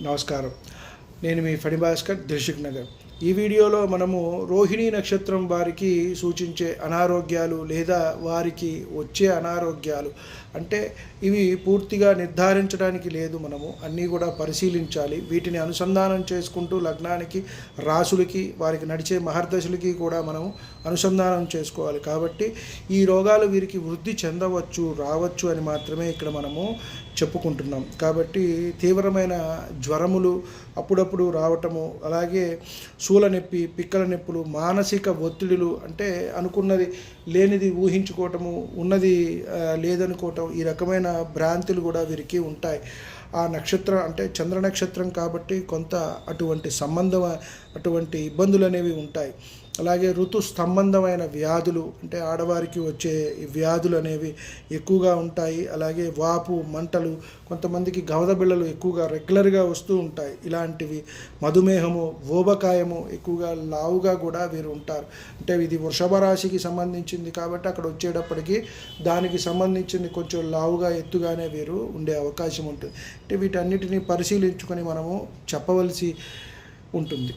నమస్కారం. నేను మీ ఫణి భాస్కర్ దిల్షుక్ నగర్ ఈ వీడియోలో మనము రోహిణీ నక్షత్రం వారికి సూచించే అనారోగ్యాలు లేదా వారికి వచ్చే అనారోగ్యాలు. అంటే ఇవి పూర్తిగా నిర్ధారించడానికి లేదు మనము. అన్నీ కూడా పరిశీలించాలి. వీటిని అనుసంధానం చేసుకుంటూ లగ్నానికి రాసులకి వారికి నడిచే మహర్దశలకి కూడా మనము అనుసంధానం చేసుకోవాలి. కాబట్టి ఈ రోగాలు వీరికి వృద్ధి చెందవచ్చు రావచ్చు అని మాత్రమే ఇక్కడ మనము చెప్పుకుంటున్నాం. కాబట్టి తీవ్రమైన జ్వరములు అప్పుడప్పుడు రావటము అలాగే శూల నొప్పి పిక్కల నొప్పులు మానసిక ఒత్తిడులు అంటే అనుకున్నది లేనిది ఊహించుకోవటము ఉన్నది లేదనుకోవటం ఈ రకమైన భ్రాంతులు కూడా వీరికి ఉంటాయి. ఆ నక్షత్రం అంటే చంద్ర నక్షత్రం కాబట్టి కొంత అటువంటి సంబంధం అటువంటి ఇబ్బందులు అనేవి ఉంటాయి. అలాగే ఋతు సంబంధమైన వ్యాధులు అంటే ఆడవారికి వచ్చే వ్యాధులు అనేవి ఎక్కువగా ఉంటాయి. అలాగే వాపు మంటలు కొంతమందికి గవద బిళ్ళలు ఎక్కువగా రెగ్యులర్గా వస్తూ ఉంటాయి. ఇలాంటివి మధుమేహము ఓబకాయము ఎక్కువగా లావుగా కూడా వీరు ఉంటారు. అంటే ఇది వృషభ రాశికి సంబంధించింది కాబట్టి అక్కడ వచ్చేటప్పటికి దానికి సంబంధించింది కొంచెం లావుగా ఎత్తుగానే వీరు ఉండే అవకాశం ఉంటుంది. అంటే వీటన్నిటిని పరిశీలించుకొని మనము చెప్పవలసి ఉంటుంది.